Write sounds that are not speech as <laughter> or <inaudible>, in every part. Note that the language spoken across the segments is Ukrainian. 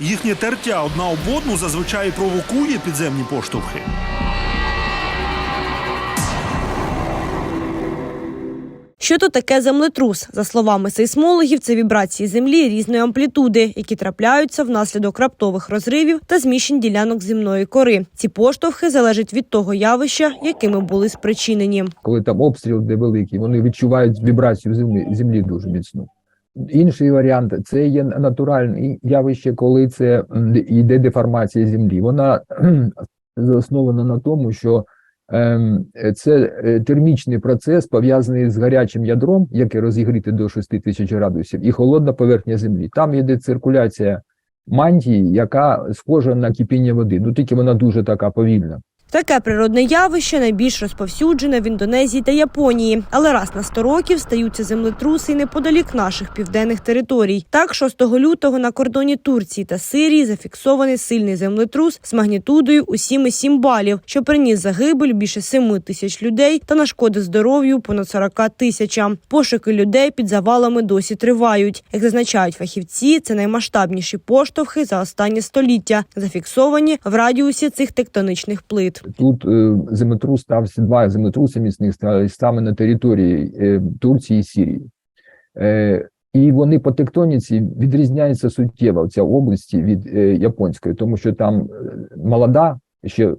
Їхнє тертя одна об одну зазвичай провокує підземні поштовхи. Що то таке землетрус? За словами сейсмологів, це вібрації землі різної амплітуди, які трапляються внаслідок раптових розривів та зміщень ділянок земної кори. Ці поштовхи залежать від того явища, якими були спричинені. коли там обстріл де великий, вони відчувають вібрацію землі, землі дуже міцну. Інший варіант це є натуральне явище, коли це йде деформація землі. Вона заснована на тому, що ем, це е, термічний процес пов'язаний з гарячим ядром, яке розігріте до 6 тисяч градусів, і холодна поверхня землі. Там йде циркуляція мантії, яка схожа на кипіння води. Ну тільки вона дуже така повільна. Таке природне явище найбільш розповсюджене в Індонезії та Японії, але раз на 100 років стаються землетруси неподалік наших південних територій. Так, 6 лютого на кордоні Турції та Сирії зафіксований сильний землетрус з магнітудою у 7,7 балів, що приніс загибель більше 7 тисяч людей та нашкодив здоров'ю понад 40 тисячам. Пошуки людей під завалами досі тривають. Як зазначають фахівці, це наймасштабніші поштовхи за останнє століття, зафіксовані в радіусі цих тектонічних плит. Тут е, землетрус стався два землетруси міцних стали саме на території е, Турції і Сирії. Е, і вони по тектоніці відрізняються суттєво ця області від японської, тому що там молода ще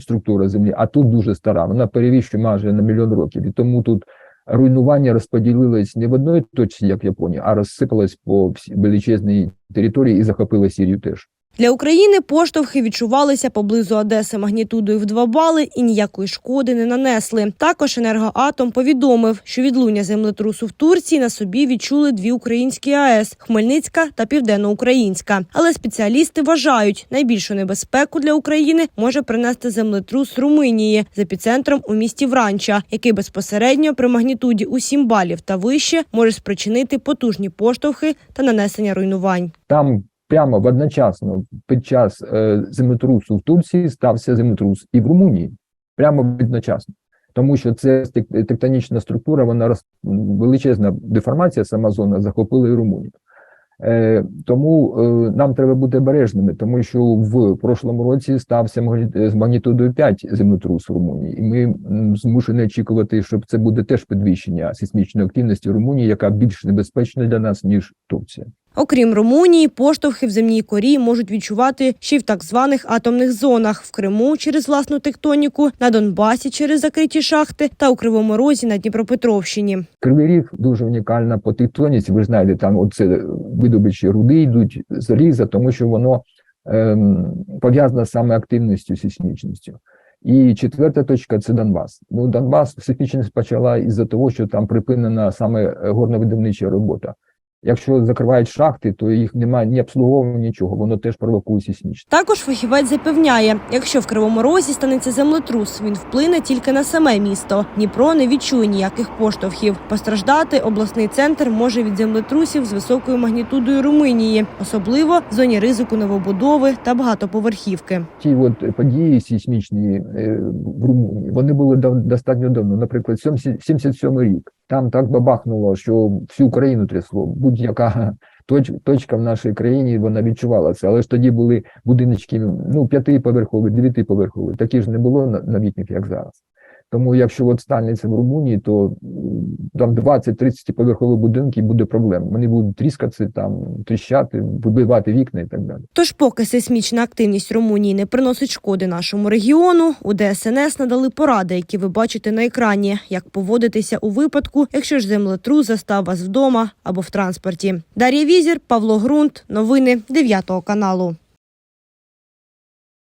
структура землі, а тут дуже стара. Вона перевіщує майже на мільйон років. І тому тут руйнування розподілилось не в одної точці, як в Японії, а розсипалось по величезній території і захопило Сирію теж. Для України поштовхи відчувалися поблизу Одеси магнітудою в 2 бали і ніякої шкоди не нанесли. Також енергоатом повідомив, що відлуння землетрусу в Турції на собі відчули дві українські АЕС Хмельницька та Південноукраїнська. Але спеціалісти вважають, найбільшу небезпеку для України може принести землетрус Румунії з епіцентром у місті Вранча, який безпосередньо при магнітуді у 7 балів та вище може спричинити потужні поштовхи та нанесення руйнувань. там прямо одночасно під час е, землетрусу в Турції стався землетрус і в Румунії, прямо одночасно. Тому що це тектонічна структура, вона роз... величезна деформація, сама зона захопила і Румунію. Е, тому е, нам треба бути обережними, тому що в прошлому році стався з магнітудою 5 землетрус в Румунії, і ми змушені очікувати, що це буде теж підвищення сейсмічної активності Румунії, яка більш небезпечна для нас ніж Турція. Окрім Румунії, поштовхи в земній корі можуть відчувати ще й в так званих атомних зонах в Криму через власну тектоніку, на Донбасі через закриті шахти та у Кривому Розі на Дніпропетровщині. Кривий Ріг дуже унікальна по тектоніці. Ви знаєте, там оце видобичі руди йдуть заліза, тому що воно ем, пов'язане саме активністю сейсмічністю. І четверта точка це Донбас. Ну, Донбас сейсмічність почала із-за того, що там припинена саме горновидавнича робота. Якщо закривають шахти, то їх немає ні обслуговування, нічого. Воно теж провокує сейсмічність. Також фахівець запевняє, якщо в Кривому Розі станеться землетрус, він вплине тільки на саме місто. Дніпро не відчує ніяких поштовхів. Постраждати обласний центр може від землетрусів з високою магнітудою Румунії, особливо в зоні ризику новобудови та багатоповерхівки. ті от події сейсмічні е, в Румунії, вони були достатньо давно. Наприклад, 77 рік. Там так бабахнуло, що всю країну трясло. Будь-яка <laughs> точ, точка в нашій країні вона відчувала це. Але ж тоді були будиночки ну, п'ятиповерхові, дев'ятиповерхові. Такі ж не було на- новітніх, як зараз. Тому якщо от станеться в Румунії, то там 20-30 поверхові будинки буде проблема. Вони будуть тріскатися, там тріщати, вибивати вікна і так далі. Тож, поки сейсмічна активність Румунії не приносить шкоди нашому регіону, у ДСНС надали поради, які ви бачите на екрані, як поводитися у випадку, якщо ж землетрус застав вас вдома або в транспорті. Дар'я Візір, Павло Грунт, новини 9 каналу.